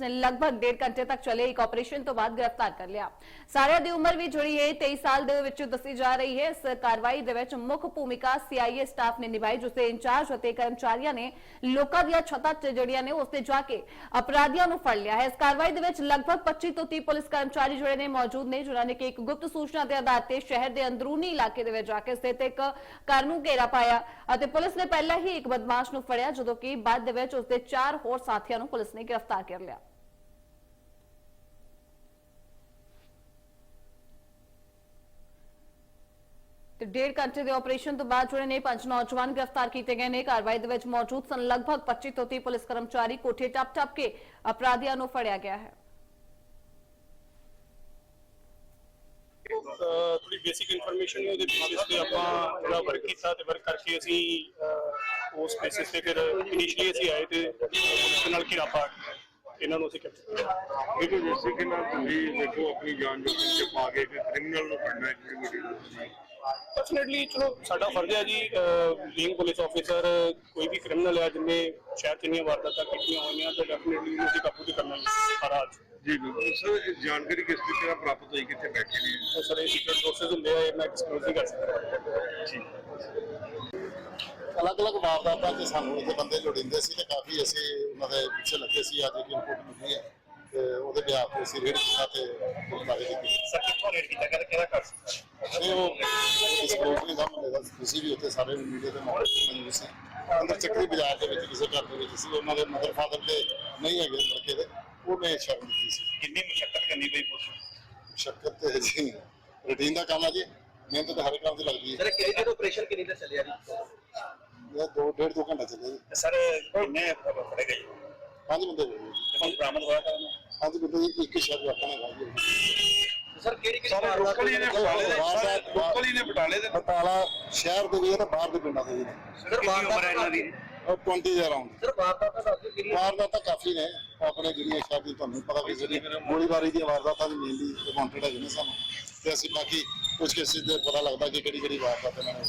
ਲਗਭਗ ਡੇਢ ਘੰਟੇ ਤੱਕ ਚੱਲੇ, ਇੱਕ ਆਪਰੇਸ਼ਨ ਤੋਂ ਬਾਅਦ ਗ੍ਰਿਫਤਾਰ ਕਰ ਲਿਆ। ਸਾਰਿਆਂ ਦੀ ਉਮਰ ਵੀ ਜਿਹੜੀ ਹੈ 23 ਸਾਲ ਦੇ ਵਿੱਚ ਦੱਸੀ ਜਾ ਰਹੀ ਹੈ। ਇਸ ਕਾਰਵਾਈ ਦੇ ਵਿੱਚ ਮੁੱਖ ਭੂਮਿਕਾ ਸੀਆਈਏ ਸਟਾਫ ਨੇ ਨਿਭਾਈ, ਜਿਸ ਦੇ ਇੰਚਾਰਜ ਅਤੇ ਕਰਮਚਾਰੀਆਂ ਨੇ ਲੋਕਾਂ ਦੀਆਂ ਛੱਤਾਂ ਜਿਹੜੀਆਂ ਨੇ, ਉਸ ਤੇ ਜਾ ਕੇ ਅਪਰਾਧੀਆਂ ਨੂੰ ਫੜ ਲਿਆ ਹੈ। ਇਸ ਕਾਰਵਾਈ ਦੇ ਵਿੱਚ ਲਗਭਗ 25 ਤੋਂ 30 ਪੁਲਿਸ ਕਰਮਚਾਰੀ ਜਿਹੜੇ ਨੇ ਮੌਜੂਦ ਨੇ, ਜਿਨ੍ਹਾਂ ਨੇ ਕਿ ਇੱਕ ਗੁਪਤ ਸੂਚਨਾ ਦੇ ਆਧਾਰ ਤੇ ਸ਼ਹਿਰ ਦੇ ਅੰਦਰੂਨੀ ਇਲਾਕੇ ਦੇ ਵਿੱਚ ਜਾ ਕੇ ਸਥਿਤ ਇੱਕ ਘਰ ਨੂੰ ਘੇਰਾ ਪਾਇਆ ਅਤੇ ਪੁਲਿਸ ਨੇ ਪਹਿਲਾਂ ਹੀ ਇੱਕ ਬਦਮਾਸ਼ ਨੂੰ ਫੜਿਆ, ਜਦੋਂ ਕਿ ਬਾਅਦ ਦੇ ਵਿੱਚ ਉਸ ਦੇ ਚਾਰ ਹੋਰ ਸਾਥੀਆਂ ਨੂੰ ਪੁਲਿਸ ਨੇ ਗ੍ਰਿਫਤਾਰ ਕਰ ਲਿਆ। ਤੇ ਡੇਢ ਘੰਟੇ ਦੇ ਆਪਰੇਸ਼ਨ ਤੋਂ ਬਾਅਦ ਜਿਹੜੇ ਨੇ ਪੰਜ ਨੌਜਵਾਨ ਗ੍ਰਿਫਤਾਰ ਕੀਤੇ ਗਏ ਨੇ। ਕਾਰਵਾਈ ਦੇ ਵਿੱਚ ਮੌਜੂਦ ਸਨ। ਲਗਭਗ 25 ਤੋਂ 30 ਪੁਲਿਸ ਕਰਮਚਾਰੀ ਕੋਠੇ ਟੱਪ ਟੱਪ ਕੇ ਅਪਰਾਧੀਆਂ ਨੂੰ ਫੜਿਆ ਗਿਆ ਹੈ। ਥੋੜੀ ਬੇਸਿਕ ਇਨਫੋਰਮੇਸ਼ਨ ਨੇ ਉਹਦੇ ਬੇਸਿਸ ਤੇ ਆਪਾਂ ਥੋੜਾ ਵਰਕ ਕੀਤਾ ਤੇ ਵਰਕ ਕਰਕੇ ਅਸੀਂ ਉਸ ਬੇਸਿਸ ਤੇ ਫਿਰ ਇਨੀਸ਼ੀਅਲੀ ਅਸੀਂ ਆਏ ਤੇ ਪੁਲਿਸ ਨਾਲ ਘਿਰਾ ਪਾ ਕੇ ਇਹਨਾਂ ਨੂੰ ਅਸੀਂ ਕੈਪਚਰ ਕੀਤਾ। ਦੇਖੋ ਜਿਸ ਤਰੀਕੇ ਨਾਲ ਤੁਸੀਂ ਦੇਖੋ ਆਪਣੀ ਜਾਨ ਜੋਖਮ ਚ ਪਾ ਕੇ ਕ੍ਰਿਮੀਨਲ ਨੂੰ ਫੜਨਾ ਵੱਡੀ ਗੱਲ ਸੀ ਡੈਫੀਨਿਟਲੀ ਚਲੋ ਸਾਡਾ ਫਰਜ਼ ਹੈ ਜੀ ਬੀਇੰਗ ਪੁਲਿਸ ਆਫੀਸਰ ਕੋਈ ਵੀ ਕ੍ਰਿਮੀਨਲ ਹੈ ਸ਼ਹਿਰ ਚ ਇੰਨੀਆਂ ਵਾਰਦਾਤਾਂ ਕੀਤੀਆਂ ਹੋਈਆਂ ਤਾਂ ਡੈਫੀਨਿਟਲੀ ਉਹਨੂੰ ਅਸੀਂ ਕਾਬੂ ਤੇ ਕਰਨਾ ਹੀ ਹਾਲ 'ਚ। ਜੀ ਬਿਲਕੁਲ। ਸਰ ਇਹ ਜਾਣਕਾਰੀ ਕਿਸ ਤਰੀਕੇ ਨਾਲ ਪ੍ਰਾਪਤ ਹੋਈ ਕਿੱਥੇ ਬੈਠੇ ਨੇ ਉਹ ਸਾਰੇ ਸੀਕ੍ਰੀਟ ਸੋਰਸਸ ਹੁੰਦੇ ਆ ਇਹ ਮੈਂ ਐਕਸਪਲੋਰ ਨਹੀਂ ਕਰ ਸਕਦਾ। ਜੀ। ਅਲੱਗ-ਅਲੱਗ ਵਾਰਦਾਤਾਂ ਤੇ ਸਾਨੂੰ ਇੱਥੇ ਬੰਦੇ ਲੋੜਿੰਦੇ ਸੀ ਤੇ ਕਾਫੀ ਅਸੀਂ ਉਹਨਾਂ ਦੇ ਪਿੱਛੇ ਲੱਗੇ ਸੀ ਅੱਜ ਇੱਕ ਇਨਪੁਟ ਮਿਲੀ ਹੈ। ਤੇ ਉਹਦੇ ਤੇ ਅਸੀਂ ਰੇਡ ਕੀਤਾ ਤੇ ਗ੍ਰਿਫਤਾਰੀ ਕੀਤੀ ਸਰ ਕਿੱਥੋਂ ਰੇਟ ਕੀਤਾ? ਕਿਹਦਾ ਕਿਹਦਾ ਕਰ ਨਹੀਂ ਉਹ ਡਿਸਕਲੋਜ਼ ਨਹੀਂ ਸਾਹਮਣੇ ਦਾ ਤੁਸੀਂ ਵੀ ਉੱਥੇ ਸਾਰੇ ਮੀਡੀਆ ਦੇ ਮੌਜੂਦ ਸੀ। ਅੰਦਰ ਚੱਕਰੀ ਬਾਜ਼ਾਰ ਦੇ ਵਿੱਚ ਕਿਸੇ ਘਰ ਦੇ ਵਿੱਚ ਸੀ। ਉਹਨਾਂ ਦੇ ਮਦਰ ਫਾਦਰ ਤੇ ਨਹੀਂ ਹੈਗੇ ਲੜਕੇ ਦੇ। ਉਹਨੇ ਸ਼ਰਮ ਕੀਤੀ ਸੀ। ਕਿੰਨੀ ਮੁਸ਼ਕਲ ਕਰਨੀ ਪਈ ਪੁਲਿਸ ਸ਼ੱਕਰ ਤੇ ਜੀ ਰੂਟੀਨ ਦਾ ਕੰਮ ਹੈ ਜੀ। ਮਿਹਨਤ ਤਾਂ ਹਰ ਕੰਮ ਦੀ ਲੱਗਦੀ ਹੈ। ਸਰ ਕਿਹੜੀ ਦਿਨ ਆਪਰੇਸ਼ਨ ਕਿੰਨੀ ਦੇਰ ਚੱਲਿਆ ਜੀ? ਇਹ ਦੋ ਡੇਢ ਦੋ ਘੰਟੇ ਚੱਲੇ ਜੀ। ਸਰ ਕਿੰਨੇ ਫੜੇ ਗਏ? ਪੰਜ ਬੰਦੇ ਜੀ ਬਰਾਮਦ ਹੋਇਆ ਕਰਨ ਪੰਜ ਬੰਦੇ ਦੀ ਇੱਕ ਸ਼ਬਦ ਆਪਣਾ ਹੈਗਾ ਜੀ ਸਰ ਕਿਹੜੀ ਕਿਹੜੀ ਸਾਰੇ ਲੋਕਲ ਹੀ ਨੇ ਬਟਾਲੇ ਦੇ ਸਾਰੇ ਲੋਕਲ ਹੀ ਨੇ ਬਟਾਲੇ ਦੇ ਬਟਾਲਾ ਸ਼ਹਿਰ ਦੇ ਵੀ ਹੈ ਤੇ ਬਾਹਰ ਦੇ ਪਿੰਡਾਂ ਦੇ ਵੀ ਨੇ। ਸਰ ਵਾਰਦਾਤ ਉਹ 20 ਦੇ ਅਰਾਊਂਡ ਸਰ ਵਾਰਦਾਤ ਦਾ ਦੱਸ ਦਿਓ ਕਿਹੜੀ ਵਾਰਦਾਤਾਂ ਕਾਫੀ ਨੇ। ਆਪਣੇ ਜਿਹੜੀਆਂ ਸ਼ਹਿਰ ਦੀ ਤੁਹਾਨੂੰ ਪਤਾ ਵੀ ਜਿਹੜੀ ਗੋਲੀਬਾਰੀ ਦੀਆਂ ਵਾਰਦਾਤਾਂ ਦੀ ਮੇਨਲੀ ਵਾਂਟਡ ਹੈਗੇ ਨੇ ਸਾਨੂੰ। ਤੇ ਅਸੀਂ ਬਾਕੀ ਕੁਝ ਕਿਸੇ ਦੇ ਪਤਾ ਲੱਗਦਾ ਕਿ ਕਿਹੜੀ ਕਿਹੜੀ ਵਾਰਦਾਤ ਇਹਨਾਂ ਨੇ